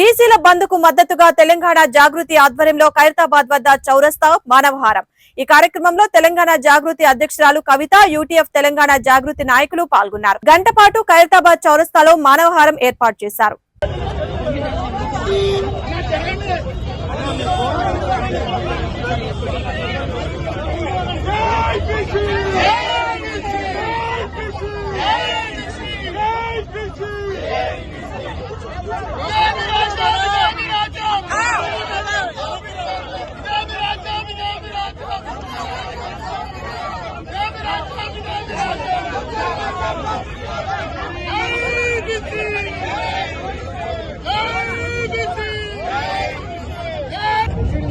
బీసీల బంద్కు మద్దతుగా తెలంగాణ జాగృతి ఆధ్వర్యంలో ఖైరతాబాద్ వద్ద చౌరస్తా మానవహారం. ఈ కార్యక్రమంలో తెలంగాణ జాగృతి అధ్యక్షురాలు కవిత యూటీఎఫ్ తెలంగాణ జాగృతి నాయకులు పాల్గొన్నారు. గంట పాటు ఖైరతాబాద్ చౌరస్తాలో మానవహారం ఏర్పాటు చేశారు.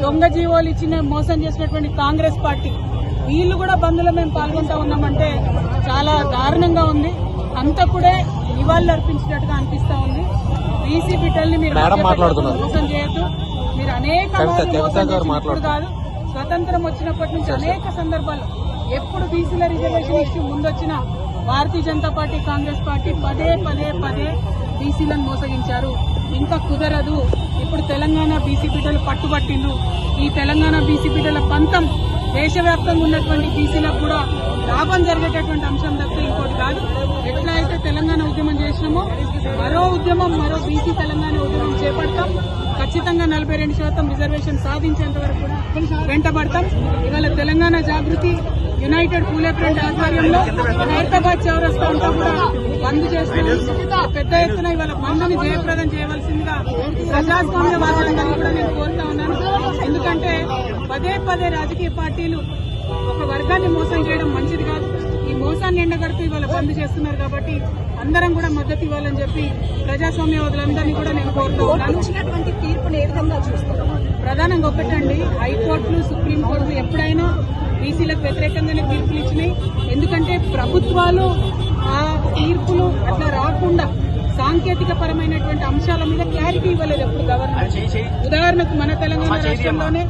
దొంగ జీవోలు ఇచ్చిన మోసం చేసినటువంటి కాంగ్రెస్ పార్టీ వీళ్ళు కూడా బంద్లో మేము పాల్గొంటా ఉన్నామంటే చాలా దారుణంగా ఉంది. అంతా కూడా నివాళులు అర్పించినట్టుగా అనిపిస్తా ఉంది. బీసీ బిడ్డల్ని మీరు. మోసం చేయొద్దు. మీరు అనేక. కాదు స్వతంత్రం వచ్చినప్పటి నుంచి అనేక సందర్భాలు ఎప్పుడు బీసీల reservation issue ముందొచ్చినా Bharatiya Janata party Congress party పదే పదే పదే బీసీలను మోసగించారు. ఇంకా కుదరదు. తెలంగాణ బీసీ బిడ్డలు పట్టుబట్టిండ్రు. ఈ తెలంగాణ బీసీ బిడ్డల పంతం దేశవ్యాప్తంగా ఉన్నటువంటి బీసీలకు కూడా లాభం జరిగేటటువంటి అంశం తప్పితే ఇంకోటి కాదు. ఎట్లా అయితే తెలంగాణ ఉద్యమం చేసినామో మరో ఉద్యమం మరో బీసీ తెలంగాణ ఉద్యమం చేపడతాం. ఖచ్చితంగా నలభై రెండు శాతం రిజర్వేషన్ సాధించేంత వరకు కూడా వెంటబడతాం. ఇవాళ తెలంగాణ జాగృతి యునైటెడ్ పూలే ఫ్రంట్ ఆధ్వర్యంలో హైదరాబాద్ చౌరస్తా అంతా కూడా బంద్ చేస్తున్నాం పెద్ద ఎత్తున ఇవాళ బంద్ని జయప్రదం చేయవలసిందిగా ప్రజాస్వామ్య వాదులందరినీ కూడా నేను కోరుతా ఉన్నాను. ఎందుకంటే పదే పదే రాజకీయ పార్టీలు ఒక వర్గాన్ని మోసం చేయడం మంచిది కాదు. ఈ మోసాన్ని ఎండగడుతూ ఇవాళ బంద్ చేస్తున్నారు కాబట్టి అందరం కూడా మద్దతు ఇవ్వాలని చెప్పి ప్రజాస్వామ్యవాదులందరినీ కూడా నేను కోరుతూ ఉన్నాను. ఇచ్చినటువంటి తీర్పును ఏ విధంగా చూస్తారు ప్రధానంగా ఒకటండి హైకోర్టులు సుప్రీంకోర్టులు ఎప్పుడైనా బీసీలకు వ్యతిరేకంగానే తీర్పులు ఇచ్చినాయి. ఎందుకంటే ప్రభుత్వాలు ఆ తీర్పులు అట్లా రాకుండా సాంకేతిక పరమైనటువంటి అంశాల మీద క్లారిటీ ఇవ్వలేదు ఎప్పుడు గవర్నమెంట్. ఉదాహరణకు మన తెలంగాణ రాష్ట్రంలోనే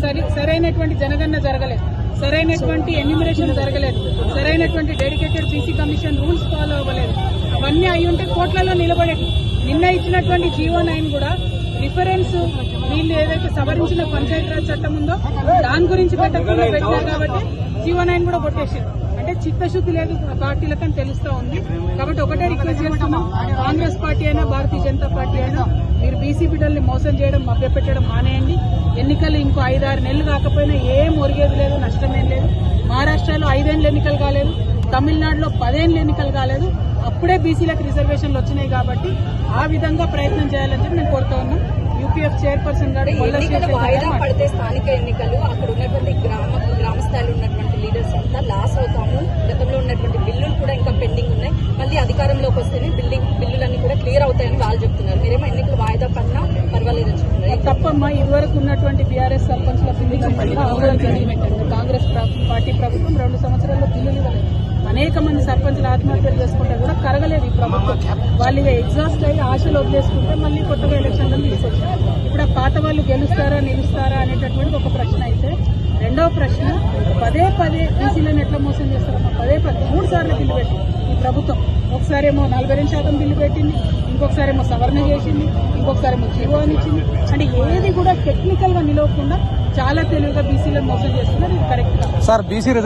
సరి- సరైనటువంటి జనగణన జరగలేదు. సరైనటువంటి ఎన్యూమరేషన్ జరగలేదు. సరైనటువంటి dedicated BC commission rules follow అవ్వలేదు. అవన్నీ అయి ఉంటే కోట్లలో నిలబడేది నిన్న ఇచ్చినటువంటి జీవో నైన్ కూడా రిఫరెన్స్ వీళ్ళు ఏదైతే సవరించిన పంచాయతీరాజ్ చట్టం ఉందో దాని గురించి పెట్టకుండా పెట్టారు కాబట్టి జీవో నైన్ కూడా కొట్టేసారు అంటే చిత్తశుద్ధి లేదు పార్టీలకని తెలుస్తా ఉంది. కాబట్టి ఒకటే రిక్వెస్ట్ చేస్తున్నాం. కాంగ్రెస్ పార్టీ అయినా భారతీయ జనతా పార్టీ అయినా మీరు బీసీ బిడ్డల్ని మోసం చేయడం మభ్యపెట్టడం మానేయండి. ఎన్నికలు ఇంకో ఐదారు నెలలు కాకపోయినా ఏం ఒరిగేది లేదు నష్టమేం లేదు. మహారాష్ట్రలో ఐదేళ్ళు ఎన్నికలు కాలేదు. తమిళనాడులో పదేళ్ళు ఎన్నికలు కాలేదు. అప్పుడే బీసీలకు రిజర్వేషన్లు వచ్చినాయి కాబట్టి ఆ విధంగా ప్రయత్నం చేయాలని చెప్పి చైర్పర్సన్ గారు ఎన్నికలు వాయిదా. పడితే స్థానిక ఎన్నికలు అక్కడ ఉన్నటువంటి గ్రామ గ్రామ స్థాయిలో ఉన్నటువంటి లీడర్స్ అంతా లాస్ అవుతాము. గతంలో ఉన్నటువంటి బిల్లులు కూడా ఇంకా పెండింగ్ ఉన్నాయి. మళ్ళీ అధికారంలోకి వస్తేనే బిల్డింగ్ బిల్లులన్నీ కూడా క్లియర్ అవుతాయని వాళ్ళు చెప్తున్నారు. మీరేమో ఎన్నికలు వాయిదా పడినా పర్వాలేదని చెప్తున్నారు. తప్పమ్మా ఇదివరకు ఉన్నటువంటి బీఆర్ఎస్ సర్పంచ్ల కాంగ్రెస్ ప్ర- పార్టీ ప్రభుత్వం రెండు సంవత్సరాల్లో బిల్లులు ఇవ్వలేదు. అనేక మంది సర్పంచులు ఆత్మహత్యలు చేసుకుంటే కూడా కరగలేదు ఈ ప్రభుత్వం. వాళ్ళు ఇక ఎగ్జాస్ట్ అయ్యి ఆశలు వదిలేసుకుంటే మళ్ళీ కొత్తగా ఎలక్షన్లు తీసుకొచ్చారు. పాత వాళ్ళు గెలుస్తారా నిలుస్తారా అనేటటువంటి ఒక ప్రశ్న అయితే రెండవ ప్రశ్న పదే పదే బీసీలను ఎట్లా మోసం చేస్తారమ్మా? పదే పదే మూడు సార్లు బిల్లు పెట్టింది ఈ ప్రభుత్వం. ఒకసారి ఏమో నలభై రెండు శాతం బిల్లు పెట్టింది ఇంకొకసారి ఏమో సవరణ చేసింది ఇంకొకసారి ఏమో జీవో అనిచ్చింది అంటే ఏది కూడా టెక్నికల్గా నిలవకుండా చాలా తెలివిగా బీసీలను మోసం చేస్తున్నారు ఇది కరెక్ట్ సార్ బీసీ